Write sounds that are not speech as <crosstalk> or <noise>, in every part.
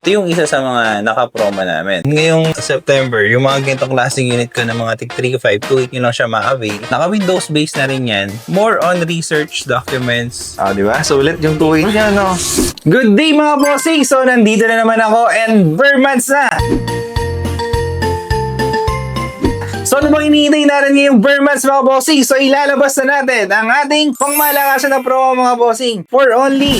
Ito yung isa sa mga naka-promo namin. Ngayong September, yung mga ganitong klaseng unit ko na mga tig 3.5, 2.8 nyo lang siya ma-avail. Naka-Windows based na rin yan. More on research documents. Ah, di ba? So, ulit yung 2.8 niya, no? Good day mga bossing! So, nandito na naman ako and Vermans na! So ano bang hinihintay natin ngayong Vermans mga bossing? So ilalabas na natin ang ating pangmalakasan na promo mga bossing for only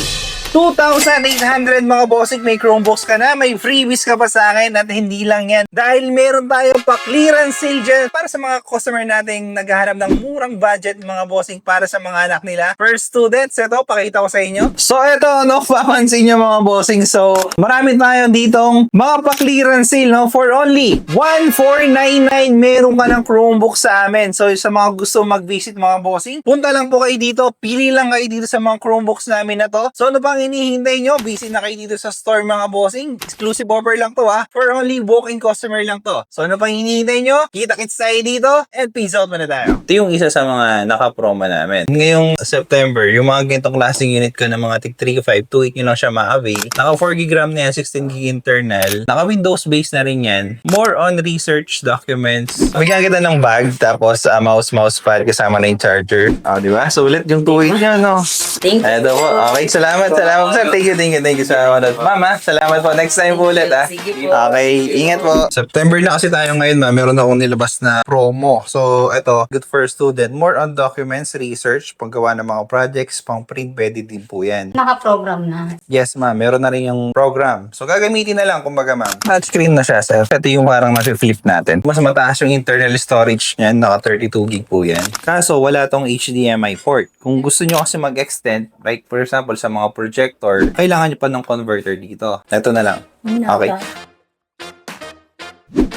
2,800 mga bossing, may Chromebooks ka na, may freebies ka pa sa akin at hindi lang yan. Dahil meron tayong pa-clearance sale dyan para sa mga customer nating naghahanap ng murang budget mga bossing para sa mga anak nila. For students, ito, pakita ko sa inyo. So ito, no, <laughs> papansin nyo mga bossing. So, marami tayo ditong mga pa-clearance sale, no, for only 1,499 meron ka ng Chromebook sa amin. So, sa mga gusto mag-visit mga bossing, punta lang po kayo dito, pili lang kayo dito sa mga Chromebooks namin na to. So, ano pang hinihintay nyo? Visit na kayo dito sa store mga bossing. Exclusive offer lang to ha. For only walk-in customer lang to. So, ano pang hinihintay nyo? Kita-kits tayo dito and peace out muna tayo. Ito yung isa sa mga naka-promo namin. Ngayong September, yung mga ganitong klaseng unit ko na mga tig 3.5, 2.8 nyo lang siya ma-avail. Naka 4 GB RAM na yan, 16 GB internal. Naka Windows based na rin yan. More on research documents. Bigyan kita ng bag, tapos uh, mouse, mousepad, kasama na yung charger. Ah, di ba? So, ulit yung 2.8 nyo, no? Thank you. Eto po. Okay, salamat, salamat sir. Thank you, thank you, thank you sa manood. Mama, salamat po. Next time po ulit, ah. Sige po. Okay, ingat po. September na kasi tayo ngayon, ma. Meron akong nilabas na promo. So, ito, good for student. More on documents, research, paggawa ng mga projects, pang print, pwede din po yan. Naka-program na. Yes, ma'am. Meron na rin yung program. So, gagamitin na lang, kumbaga, ma'am. Touchscreen na siya, sir. Ito yung parang nasi-flip natin. Mas mataas yung internal storage niyan. Naka 32 gig po yan. Kaso, wala tong HDMI port. Kung gusto nyo kasi mag-extend, like for example, sa mga projector, kailangan nyo pa ng converter dito. Ito na lang. Okay.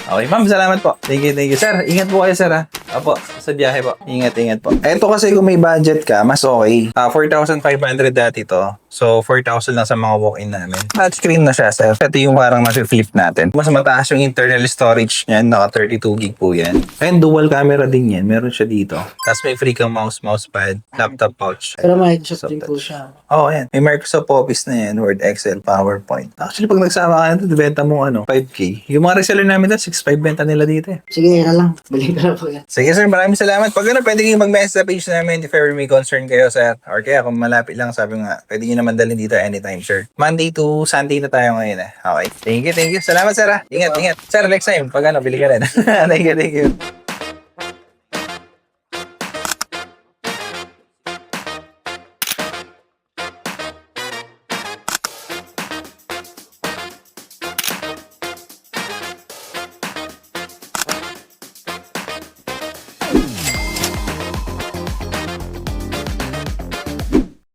Okay, ma'am, salamat po. Thank you, thank you. Sir, ingat po kayo, sir, ha? Opo, sa biyahe po. Ingat, ingat po. Eto kasi kung may budget ka, mas okay. Ah, 4,500 dati to. So, 4,000 lang sa mga walk-in namin. Touchscreen na siya, sir. Ito yung parang nasi-flip natin. Mas mataas yung internal storage niyan. Naka 32 gig po yan. And dual camera din yan. Meron siya dito. Tapos may free kang mouse, mousepad, laptop pouch. Pero Microsoft din po siya. Oo, oh, yan. May Microsoft Office na yan, Word, Excel, PowerPoint. Actually, pag nagsama ka na ito, benta mo ano, 5K. Yung mga reseller namin dito, 6.5 benta nila dito eh. Sige, yan na lang. Balik na lang po yan. Sige sir, maraming salamat. Pag ano, pwede kayong mag-message sa page namin if ever may concern kayo sir. Or kaya kung malapit lang, sabi nga, pwede nyo naman dalhin dito anytime sir. Monday to Sunday na tayo ngayon eh. Okay. Thank you, thank you. Salamat sir ah. Ingat, ingat. Sir, next time, pag ano, bili ka rin. <laughs> thank you, thank you.